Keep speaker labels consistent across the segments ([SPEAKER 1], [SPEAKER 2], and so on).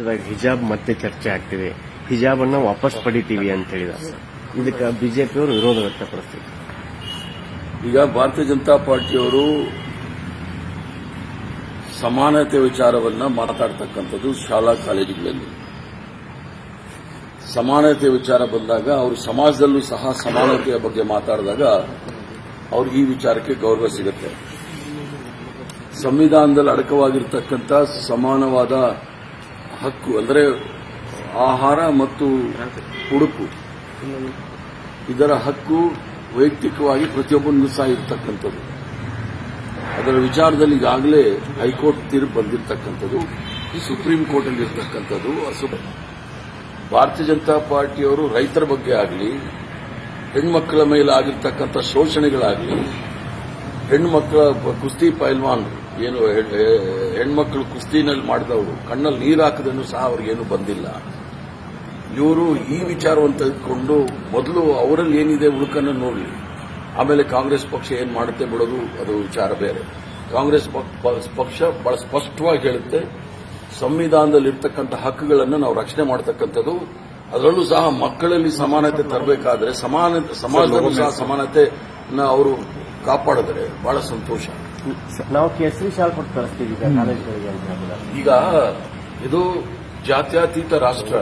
[SPEAKER 1] ಹಿಜಾಬ್ ಮತ್ತೆ ಚರ್ಚೆ ಆಗ್ತಿದೆ. ಹಿಜಾಬ್ ಅನ್ನ ವಾಪಸ್ ಪಡಿತೀವಿ ಅಂತ ಹೇಳಿದ. ಇದಕ್ಕೆ ಬಿಜೆಪಿಯವರು ವಿರೋಧ ವ್ಯಕ್ತಪಡಿಸ್ತಿದ್ರು
[SPEAKER 2] ಈಗ ಭಾರತೀಯ ಜನತಾ ಪಾರ್ಟಿಯವರು ಸಮಾನತೆ ವಿಚಾರವನ್ನ ಮಾತಾಡ್ತಕ್ಕಂಥದ್ದು ಶಾಲಾ ಕಾಲೇಜುಗಳಲ್ಲಿ. ಸಮಾನತೆ ವಿಚಾರ ಬಂದಾಗ ಅವರು ಸಮಾಜದಲ್ಲೂ ಸಹ ಸಮಾನತೆಯ ಬಗ್ಗೆ ಮಾತಾಡಿದಾಗ ಅವ್ರಿಗೆ ಈ ವಿಚಾರಕ್ಕೆ ಗೌರವ ಸಿಗುತ್ತೆ. ಸಂವಿಧಾನದಲ್ಲಿ ಅಡಕವಾಗಿರ್ತಕ್ಕಂಥ ಸಮಾನವಾದ ಹಕ್ಕು, ಅಂದರೆ ಆಹಾರ ಮತ್ತು ಉಡುಪು. ಇದರ ಹಕ್ಕು ವೈಯಕ್ತಿಕವಾಗಿ ಪ್ರತಿಯೊಬ್ಬನಿಗೂ ಸಹ ಇರತಕ್ಕಂಥದ್ದು. ಅದರ ವಿಚಾರದಲ್ಲಿ ಈಗಾಗಲೇ ಹೈಕೋರ್ಟ್ ತೀರ್ಪು ಬಂದಿರತಕ್ಕಂಥದ್ದು ಸುಪ್ರೀಂ ಕೋರ್ಟ್ ಅಲ್ಲಿ ಇರತಕ್ಕಂಥದ್ದು ಭಾರತೀಯ ಜನತಾ ಪಾರ್ಟಿಯವರು ರೈತರ ಬಗ್ಗೆ ಆಗಲಿ ಹೆಣ್ಮಕ್ಕಳ ಮೇಲೆ ಆಗಿರ್ತಕ್ಕಂಥ ಶೋಷಣೆಗಳಾಗಲಿ ಹೆಣ್ಮಕ್ಕಳ ಬ- ಕುಸ್ತಿ ಪೈಲ್ವಾನ್ ಏನು ಹೆಣ್ಮಕ್ಳು ಕುಸ್ತಿನಲ್ಲಿ ಮಾಡಿದವರು ಕಣ್ಣಲ್ಲಿ ನೀರು ಹಾಕದನ್ನು ಸಹ ಅವ್ರಿಗೇನು ಬಂದಿಲ್ಲ. ಇವರು ಈ ವಿಚಾರವನ್ನು ತೆಗೆದುಕೊಂಡು ಮೊದಲು ಅವರಲ್ಲಿ ಏನಿದೆ ಉಳುಕನ್ನು ನೋಡಲಿ ಆಮೇಲೆ ಕಾಂಗ್ರೆಸ್ ಪಕ್ಷ ಏನ್ ಮಾಡುತ್ತೆ ಬಿಡೋದು ಅದು ವಿಚಾರ ಬೇರೆ. ಕಾಂಗ್ರೆಸ್ ಪಕ್ಷ ಬಹಳ ಸ್ಪಷ್ಟವಾಗಿ ಹೇಳುತ್ತೆ ಸಂವಿಧಾನದಲ್ಲಿ ಇರ್ತಕ್ಕಂಥ ಹಕ್ಕುಗಳನ್ನು ನಾವು ರಕ್ಷಣೆ ಮಾಡತಕ್ಕಂಥದ್ದು ಅದರಲ್ಲೂ ಸಹ ಮಕ್ಕಳಲ್ಲಿ ಸಮಾನತೆ ತರಬೇಕಾದ್ರೆ ಸಮಾನ ಸಮಾಜದಲ್ಲೂ ಸಹ ಸಮಾನತೆ ಅವರು ಕಾಪಾಡಿದ್ರೆ ಬಹಳ ಸಂತೋಷ.
[SPEAKER 1] ನಾವು ಕೇಸರಿ ಶಾಲ್ ಕೊಟ್ಟು ಕಳಿಸ್ತೀವಿ ಈಗ
[SPEAKER 2] ಇದು ಜಾತ್ಯತೀತ ರಾಷ್ಟ್ರ.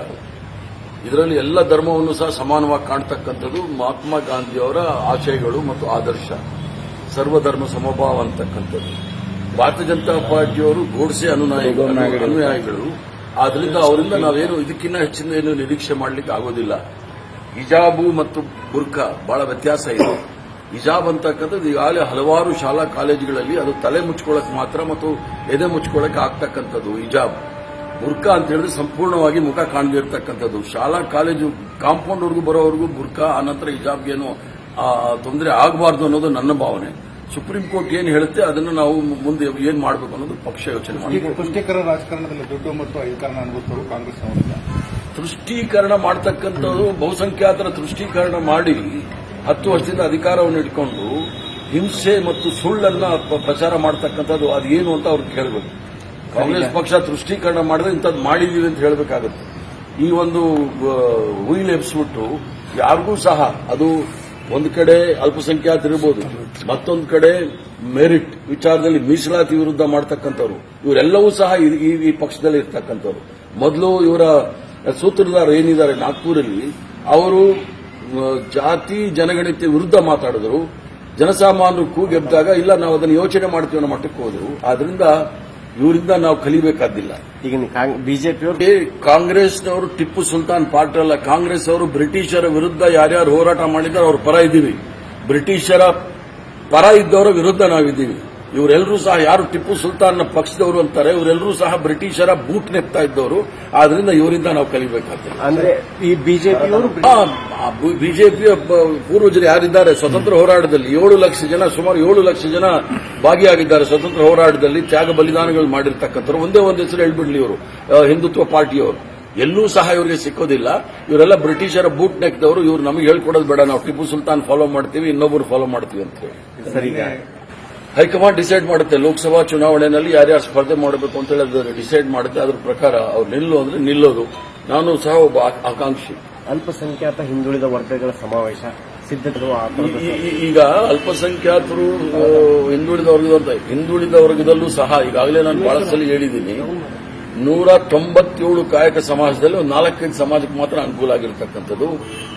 [SPEAKER 2] ಇದರಲ್ಲಿ ಎಲ್ಲ ಧರ್ಮವನ್ನು ಸಹ ಸಮಾನವಾಗಿ ಕಾಣ್ತಕ್ಕಂಥದ್ದು ಮಹಾತ್ಮ ಗಾಂಧಿಯವರ ಆಶಯಗಳು ಮತ್ತು ಆದರ್ಶ. ಸರ್ವಧರ್ಮ ಸಮಭಾವ ಅಂತಕ್ಕಂಥದ್ದು. ಭಾರತೀಯ ಜನತಾ ಪಾರ್ಟಿಯವರು ಗೋಡ್ಸೆ ಅನುನಾಯಿಗಳು ಅನುಯಾಯಿಗಳು. ಆದ್ರಿಂದ ಅವರಿಂದ ನಾವೇನು ಇದಕ್ಕಿಂತ ಹೆಚ್ಚಿನ ಏನು ನಿರೀಕ್ಷೆ ಮಾಡಲಿಕ್ಕೆ ಆಗೋದಿಲ್ಲ. ಹಿಜಾಬು ಮತ್ತು ಬುರ್ಖಾ ಬಹಳ ವ್ಯತ್ಯಾಸ ಇದೆ. ಹಿಜಾಬ್ ಅಂತಕ್ಕಂಥದ್ದು ಈಗಾಗಲೇ ಹಲವಾರು ಶಾಲಾ ಕಾಲೇಜುಗಳಲ್ಲಿ ಅದು ತಲೆ ಮುಚ್ಚಿಕೊಳ್ಳಕ್ಕೆ ಮಾತ್ರ ಮತ್ತು ಎದೆ ಮುಚ್ಚಿಕೊಳ್ಳಕ್ಕೆ ಆಗ್ತಕ್ಕಂಥದ್ದು ಹಿಜಾಬ್ ಬುರ್ಕಾ ಅಂತ ಹೇಳಿದ್ರೆ ಸಂಪೂರ್ಣವಾಗಿ ಮುಖ ಕಾಣದೇ ಇರತಕ್ಕಂಥದ್ದು ಶಾಲಾ ಕಾಲೇಜು ಕಾಂಪೌಂಡ್ವರೆಗೂ ಬರೋವರೆಗೂ ಬುರ್ಕಾ ಆನಂತರ ಹಿಜಾಬ್ಗೇನು ತೊಂದರೆ ಆಗಬಾರ್ದು ಅನ್ನೋದು ನನ್ನ ಭಾವನೆ. ಸುಪ್ರೀಂ ಕೋರ್ಟ್ ಏನು ಹೇಳುತ್ತೆ ಅದನ್ನು ನಾವು ಮುಂದೆ ಏನ್ ಮಾಡಬೇಕು ಅನ್ನೋದು ಪಕ್ಷ ಯೋಚನೆ ಮಾಡಿ
[SPEAKER 3] ರಾಜಕಾರಣದಲ್ಲಿ ದೊಡ್ಡ ಮತ್ತು ಅಧಿಕಾರ ಅನುಭವಿಸಲು ಕಾಂಗ್ರೆಸ್
[SPEAKER 2] ತೃಷ್ಟೀಕರಣ ಮಾಡತಕ್ಕಂಥದ್ದು ಬಹುಸಂಖ್ಯಾತರ ತೃಷ್ಟೀಕರಣ ಮಾಡಿ. ಹತ್ತು ವರ್ಷದಿಂದ ಅಧಿಕಾರವನ್ನು ಇಟ್ಕೊಂಡು ಹಿಂಸೆ ಮತ್ತು ಸುಳ್ಳನ್ನ ಪ್ರಚಾರ ಮಾಡ್ತಕ್ಕಂಥದ್ದು ಅದೇನು ಅಂತ ಅವ್ರು ಕೇಳಬೇಕು. ಕಾಂಗ್ರೆಸ್ ಪಕ್ಷ ದೃಷ್ಟೀಕರಣ ಮಾಡಿದ್ರೆ ಇಂಥದ್ದು ಮಾಡಿದೀವಿ ಅಂತ ಹೇಳಬೇಕಾಗುತ್ತೆ. ಈ ಒಂದು ಹುಯಿಲ್ ಎಬ್ಸ್ಬಿಟ್ಟು ಯಾರಿಗೂ ಸಹ ಅದು ಒಂದು ಕಡೆ ಅಲ್ಪಸಂಖ್ಯಾತರಿರ್ಬೋದು ಮತ್ತೊಂದು ಕಡೆ ಮೆರಿಟ್ ವಿಚಾರದಲ್ಲಿ ಮೀಸಲಾತಿ ವಿರುದ್ಧ ಮಾಡ್ತಕ್ಕಂಥವ್ರು. ಇವರೆಲ್ಲವೂ ಸಹ ಈ- ಪಕ್ಷದಲ್ಲಿ ಇರ್ತಕ್ಕಂಥವ್ರು. ಮೊದಲು ಇವರ ಸೂತ್ರದಾರ ಏನಿದ್ದಾರೆ ನಾಗ್ಪುರಲ್ಲಿ ಅವರು ಜಾತಿ ಜನಗಣತಿ ವಿರುದ್ಧ ಮಾತಾಡಿದ್ರು. ಜನಸಾಮಾನ್ಯರು ಕೂಗೆಬ್ದಾಗ ಇಲ್ಲ ನಾವು ಅದನ್ನು ಯೋಚನೆ ಮಾಡ್ತೀವಿ ಅನ್ನೋ ಮಟ್ಟಕ್ಕೆ ಹೋದರು. ಆದ್ರಿಂದ ಇವರಿಂದ ನಾವು ಕಲಿಬೇಕಾದಿಲ್ಲ
[SPEAKER 1] ಈಗ
[SPEAKER 2] ಬಿಜೆಪಿ ಕಾಂಗ್ರೆಸ್ನವರು ಟಿಪ್ಪು ಸುಲ್ತಾನ್ ಪಾಟ್ರಲ್ಲ ಕಾಂಗ್ರೆಸ್ ಅವರು ಬ್ರಿಟಿಷರ ವಿರುದ್ಧ ಯಾರ್ಯಾರು ಹೋರಾಟ ಮಾಡಿದ್ದಾರೆ ಅವ್ರ ಪರ ಇದ್ದೀವಿ. ಬ್ರಿಟಿಷರ ಪರ ಇದ್ದವರ ವಿರುದ್ಧ ನಾವಿದ್ದೀವಿ. ಇವರೆಲ್ಲರೂ ಸಹ ಯಾರು ಟಿಪ್ಪು ಸುಲ್ತಾನ್ನ ಪಕ್ಷದವರು ಅಂತಾರೆ ಇವರೆಲ್ಲರೂ ಸಹ ಬ್ರಿಟಿಷರ ಬೂಟ್ ನೆಪ್ತಾ ಇದ್ದವರು. ಆದ್ರಿಂದ ಇವರಿಂದ ನಾವು ಕಲಿಬೇಕಾಗ್ತದೆ.
[SPEAKER 1] ಅಂದ್ರೆ ಈ ಬಿಜೆಪಿಯವರು
[SPEAKER 2] ಬಿಜೆಪಿಯ ಪೂರ್ವಜರು ಯಾರಿದ್ದಾರೆ? ಸ್ವತಂತ್ರ ಹೋರಾಟದಲ್ಲಿ ಏಳು ಲಕ್ಷ ಜನ ಸುಮಾರು ಏಳು ಲಕ್ಷ ಜನ ಭಾಗಿಯಾಗಿದ್ದಾರೆ ಸ್ವತಂತ್ರ ಹೋರಾಟದಲ್ಲಿ. ತ್ಯಾಗ ಬಲಿದಾನಗಳು ಮಾಡಿರ್ತಕ್ಕಂಥವ್ರು. ಒಂದೇ ಒಂದು ಹೆಸರು ಹೇಳ್ಬಿಡ್ಲಿ ಇವರು. ಹಿಂದುತ್ವ ಪಾರ್ಟಿಯವರು. ಎಲ್ಲೂ ಸಹ ಇವರಿಗೆ ಸಿಕ್ಕೋದಿಲ್ಲ. ಇವರೆಲ್ಲ ಬ್ರಿಟಿಷರ ಬೂಟ್ ನೆಕ್ದವರು ಇವರು ನಮಗೆ ಹೇಳ್ಕೊಡೋದು ಬೇಡ. ನಾವು ಟಿಪ್ಪು ಸುಲ್ತಾನ್ ಫಾಲೋ ಮಾಡ್ತೀವಿ ಇನ್ನೊಬ್ಬರು ಫಾಲೋ ಮಾಡ್ತೀವಿ ಅಂತ ಹೇಳಿ. ಹೈಕಮಾಂಡ್ ಡಿಸೈಡ್ ಮಾಡುತ್ತೆ. ಲೋಕಸಭಾ ಚುನಾವಣೆಯಲ್ಲಿ ಯಾರ್ಯಾರು ಸ್ಪರ್ಧೆ ಮಾಡಬೇಕು ಅಂತ ಹೇಳಿ ಅದು ಡಿಸೈಡ್ ಮಾಡುತ್ತೆ. ಅದ್ರ ಪ್ರಕಾರ ಅವ್ರು ನಿಲ್ಲು ಅಂದ್ರೆ ನಿಲ್ಲೋದು. ನಾನು ಸಹ ಒಬ್ಬ ಆಕಾಂಕ್ಷಿ.
[SPEAKER 1] ಅಲ್ಪಸಂಖ್ಯಾತ ಹಿಂದುಳಿದ ವರ್ಗಗಳ ಸಮಾವೇಶ
[SPEAKER 2] ಈಗ ಅಲ್ಪಸಂಖ್ಯಾತರು ಹಿಂದುಳಿದ ವರ್ಗದ ಹಿಂದುಳಿದ ವರ್ಗದಲ್ಲೂ ಸಹ ಈಗಾಗಲೇ ನಾನು ಬಹಳ ಸಲ ಹೇಳಿದ್ದೀನಿ. ನೂರ ತೊಂಬತ್ತೇಳು ಕಾಯಕ ಸಮಾಜದಲ್ಲಿ ಒಂದು ನಾಲ್ಕೈದು ಸಮಾಜಕ್ಕೆ ಮಾತ್ರ ಅನುಕೂಲ ಆಗಿರತಕ್ಕಂಥದ್ದು.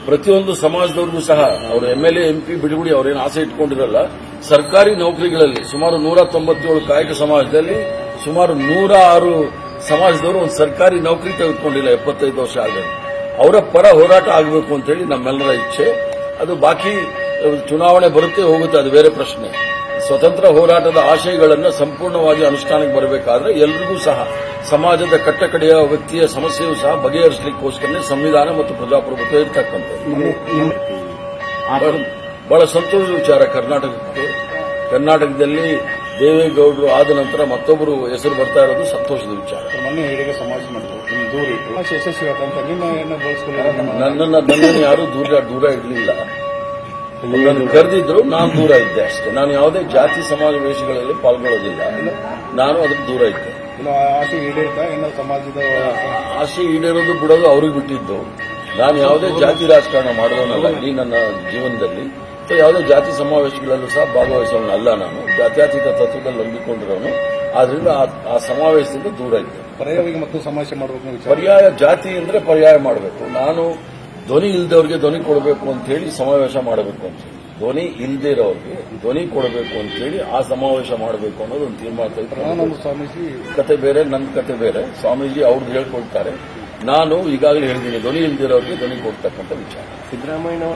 [SPEAKER 2] ಪ್ರತಿಯೊಂದು ಸಮಾಜದವ್ರಿಗೂ ಸಹ ಅವರು ಎಂಎಲ್ಎ ಎಂಪಿ ಬಿಡುಗಡೆ ಅವರೇನು ಆಸೆ ಇಟ್ಕೊಂಡಿರಲ್ಲ. ಸರ್ಕಾರಿ ನೌಕರಿಗಳಲ್ಲಿ ಸುಮಾರು ನೂರ ತೊಂಬತ್ತೇಳು ಕಾಯಕ ಸಮಾಜದಲ್ಲಿ ಸುಮಾರು ನೂರ ಆರು ಸಮಾಜದವರು ಒಂದು ಸರ್ಕಾರಿ ನೌಕರಿ ತೆಗೆದುಕೊಂಡಿಲ್ಲ, ಎಪ್ಪತ್ತೈದು ವರ್ಷ ಆಗಿದೆ ಅವರ ಪರ ಹೋರಾಟ ಆಗಬೇಕು ಅಂತ ಹೇಳಿ ನಮ್ಮೆಲ್ಲರ ಇಚ್ಛೆ. ಅದು ಬಾಕಿ, ಚುನಾವಣೆ ಬರುತ್ತೆ, ಹೋಗುತ್ತೆ, ಅದು ಬೇರೆ ಪ್ರಶ್ನೆ. ಸ್ವತಂತ್ರ ಹೋರಾಟದ ಆಶಯಗಳನ್ನು ಸಂಪೂರ್ಣವಾಗಿ ಅನುಷ್ಠಾನಕ್ಕೆ ಬರಬೇಕಾದ್ರೆ ಎಲ್ರಿಗೂ ಸಹ ಸಮಾಜದ ಕಟ್ಟಕಡೆಯ ವ್ಯಕ್ತಿಯ ಸಮಸ್ಯೆಯೂ ಸಹ ಬಗೆಹರಿಸಲಿಕ್ಕೋಸ್ಕರನೇ ಸಂವಿಧಾನ ಮತ್ತು ಪ್ರಜಾಪ್ರಭುತ್ವ ಇರ್ತಕ್ಕಂಥದ್ದು. ಬಹಳ- ಬಹಳ ಸಂತೋಷದ ವಿಚಾರ. ಕರ್ನಾಟಕಕ್ಕೆ ಕರ್ನಾಟಕದಲ್ಲಿ ದೇವೇಗೌಡರು ಆದ ನಂತರ ಮತ್ತೊಬ್ಬರು ಹೆಸರು ಬರ್ತಾ ಇರೋದು ಸಂತೋಷದ ವಿಚಾರ. ನನ್ನನ್ನು ನನ್ನನ್ನು ಯಾರೂ ದೂರ ದೂರ ಇರಲಿಲ್ಲ. ನನ್ನ ಕರೆದಿದ್ರು ನಾನು ದೂರ ಇದ್ದೆ ಅಷ್ಟೇ. ನಾನು ಯಾವುದೇ ಜಾತಿ ಸಮಾವೇಶಗಳಲ್ಲಿ ಪಾಲ್ಗೊಳ್ಳೋದಿಲ್ಲ. ನಾನು ಅದಕ್ಕೆ ದೂರ ಇದ್ದೆ.
[SPEAKER 3] ಆಸೆ ಈಡೇರ್ತಾ ಏನೋ ಸಮಾಜದ
[SPEAKER 2] ಆಸೆ ಈಡೇರೋದು ಬಿಡೋದು ಅವ್ರಿಗೆ ಬಿಟ್ಟಿದ್ದು. ನಾನು ಯಾವುದೇ ಜಾತಿ ರಾಜಕಾರಣ ಮಾಡೋನಲ್ಲ ಈ ನನ್ನ ಜೀವನದಲ್ಲಿ. ಯಾವುದೇ ಜಾತಿ ಸಮಾವೇಶಗಳಲ್ಲೂ ಸಹ ಭಾಗವಹಿಸೋನಲ್ಲ ನಾನು. ಜಾತ್ಯಾತೀತ ತತ್ವದಲ್ಲಿ ನಂಬಿಕೊಂಡಿರೋನು. ಆದ್ರಿಂದ ಆ- ಆ ಸಮಾವೇಶದಿಂದ ದೂರ ಇದ್ದೆ.
[SPEAKER 3] ಪರ್ಯಾಯ ಮತ್ತು ಸಮಾವೇಶ ಮಾಡಬೇಕು
[SPEAKER 2] ಪರ್ಯಾಯ ಜಾತಿ ಅಂದ್ರೆ ಪರ್ಯಾಯ ಮಾಡಬೇಕು. ನಾನು ಧ್ವನಿ ಇಲ್ದವ್ರಿಗೆ ಧ್ವನಿ ಕೊಡಬೇಕು ಅಂತ ಹೇಳಿ ಸಮಾವೇಶ ಮಾಡಬೇಕು ಅಂತ ಹೇಳಿ. ಧ್ವನಿ ಇಲ್ದೇ ಇರೋರಿಗೆ ಧ್ವನಿ ಕೊಡಬೇಕು ಅಂತ ಹೇಳಿ ಆ ಸಮಾವೇಶ ಮಾಡಬೇಕು ಅನ್ನೋದು ಒಂದು ತೀರ್ಮಾನ ತೆಗೆದುಕೊಂಡು
[SPEAKER 3] ಸ್ವಾಮೀಜಿ.
[SPEAKER 2] ಕತೆ ಬೇರೆ ನನ್ನ ಕತೆ ಬೇರೆ. ಸ್ವಾಮೀಜಿ ಅವ್ರದ್ದು ಹೇಳ್ಕೊಳ್ತಾರೆ. ನಾನು ಈಗಾಗಲೇ ಹೇಳಿದ್ದೀನಿ ಧ್ವನಿ ಇಲ್ದಿರೋರಿಗೆ ಧ್ವನಿ ಕೊಡ್ತಕ್ಕಂಥ ವಿಚಾರ.
[SPEAKER 1] ಸಿದ್ದರಾಮಯ್ಯ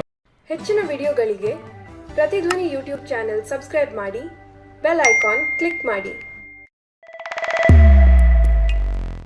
[SPEAKER 4] ಹೆಚ್ಚಿನ ವಿಡಿಯೋಗಳಿಗೆ ಪ್ರತಿಧ್ವನಿ ಯೂಟ್ಯೂಬ್ ಚಾನೆಲ್ ಸಬ್ಸ್ಕ್ರೈಬ್ ಮಾಡಿ ಬೆಲ್ ಐಕಾನ್ ಕ್ಲಿಕ್ ಮಾಡಿ.